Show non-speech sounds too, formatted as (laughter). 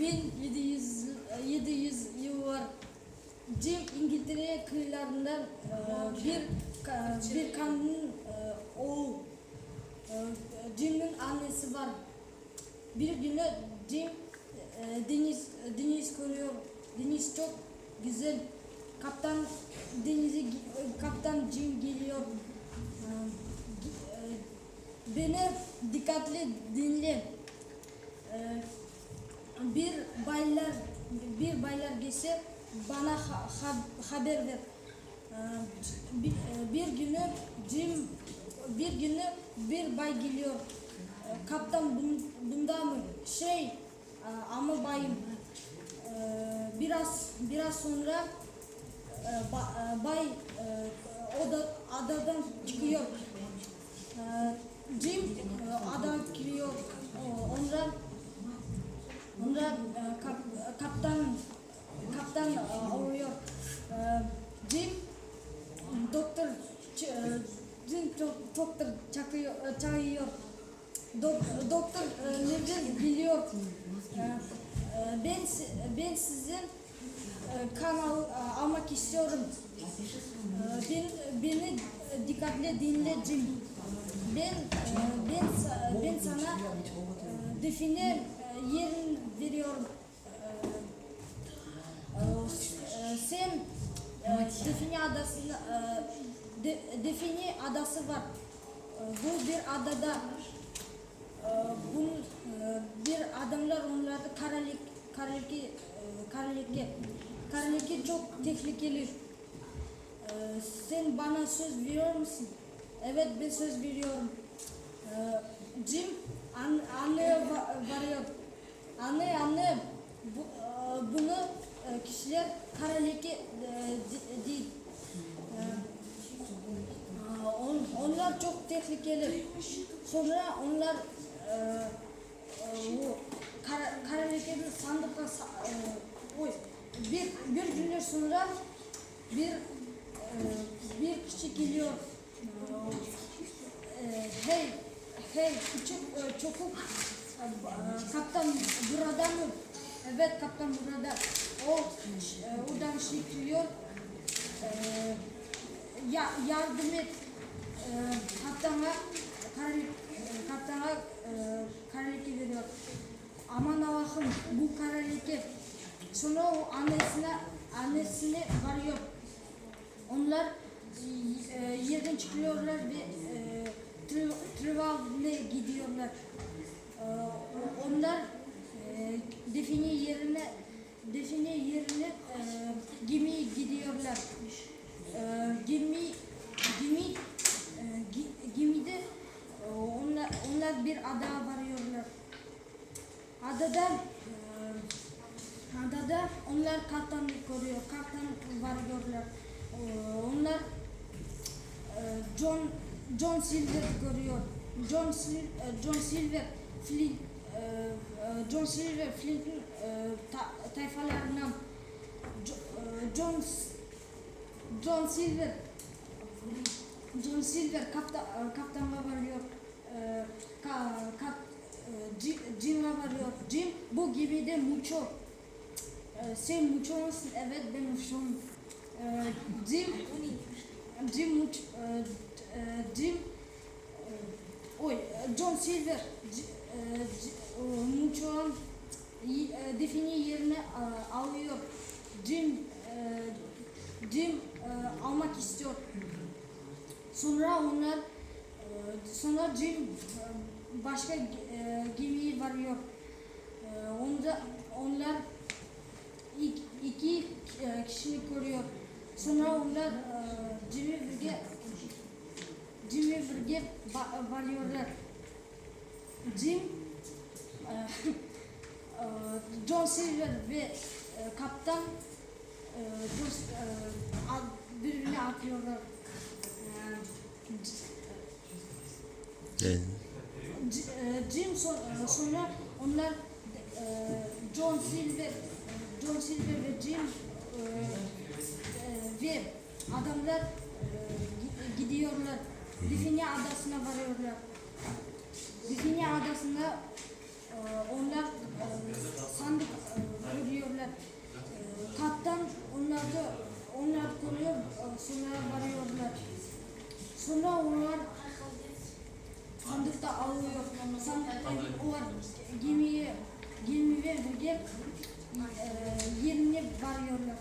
1700 700 yıl var. Jim İngiltere kıyılarında e, bir bir kadının e, oğul e, Jim'in annesi var. Bir günü Jim e, deniz deniz koruyor. Deniz çok güzel. Kaptan denizi kaptan Jim geliyor. E, e, Beni dikkatli dinle. E, bir baylar bir baylar gelse bana ha- ha- haber ver. Ee, bir, e, bir günü Jim bir günü bir bay geliyor. Ee, Kaptan bun- bunda mı? Şey e, ama bayım. Ee, Biraz biraz sonra e, ba- e, bay e, o da adadan çıkıyor. Ee, Jim e, adadan giriyor. Ondan Bunda e, kap, kaptan kaptan e, oluyor. E, Jim doktor ç- e, Jim do- doktor çakıyor, e, çağırıyor. Dok, doktor e, nereden biliyor? E, ben ben sizin kan al, e, almak istiyorum. Ben, beni dikkatle dinle Jim. Ben ben ben sana define yerin veriyorum. Sen define de, define adası var. Bir adada e, bu e, bir adamlar onlarda karalık karalık e, karalık karalık çok tehlikeli. Sen bana söz veriyor musun? Evet ben söz veriyorum. Jim an, anneye va- varıyor. Anne anne bu, bunu kişiler kara leke di- değil. Ee, e, on, onlar çok tehlikeli. Sonra onlar e, e, bu kara, sandıkta sa- e, oy, bir, bir gün sonra bir e, bir kişi geliyor. Ee, hey, hey, küçük e, çocuk, e, e, kaptan burada mı? Evet, kaptan burada. O e, oradan çıkıyor. Ee, ya, yardım et. E, kaptana, karalik, e, kaptana e, karalike veriyor. Aman Allah'ım bu karalike. Sonra o annesine, annesine varıyor. Onlar e, yerden çıkıyorlar ve e, gidiyorlar. E, onlar e, yerine define yerine e, gidiyorlar. E, gemi gemi e, gi- gemide e, bir ada varıyorlar. Adada e, adada onlar kaptanlık koruyor. Kaptan varıyorlar. E, onlar e, John John Silver görüyor. John Sil e, John Silver Flint John Silver Flint'in ta, tayfalarından Jo- John John Silver John Silver kapta, e, kaptanla varıyor. E, e, Jim-. Jim bu gemide mucho. E, sen mucho musun? Evet ben mucho'yum. E, Jim Jim muç, e, e, Jim e, oy John Silver J- e, e, Mucho'nun e, define yerine e, alıyor. Jim e, Jim e, almak istiyor. Sonra onlar e, sonra Jim e, başka e, gemiye varıyor. E, onda onlar iki, iki e, kişiyi koruyor. Sonra onlar e, Jimmy birge Jimmy birge ba- varıyorlar. Jim e, (laughs) e, John Silver ve e, kaptan e, e, birbirine atıyorlar. E, Yani C- e, e, Jim sonra e, onlar e, John Silver John Silver ve Jim ve adamlar gidiyorlar. Bithynia adasına varıyorlar. Bithynia adasında onlar sandık görüyorlar. Tattan onlar da onlar konuyor sonra varıyorlar. Sonra onlar сандықты хандықты алуға болмасам олар кемеге келмей бірге еліне бар ерлік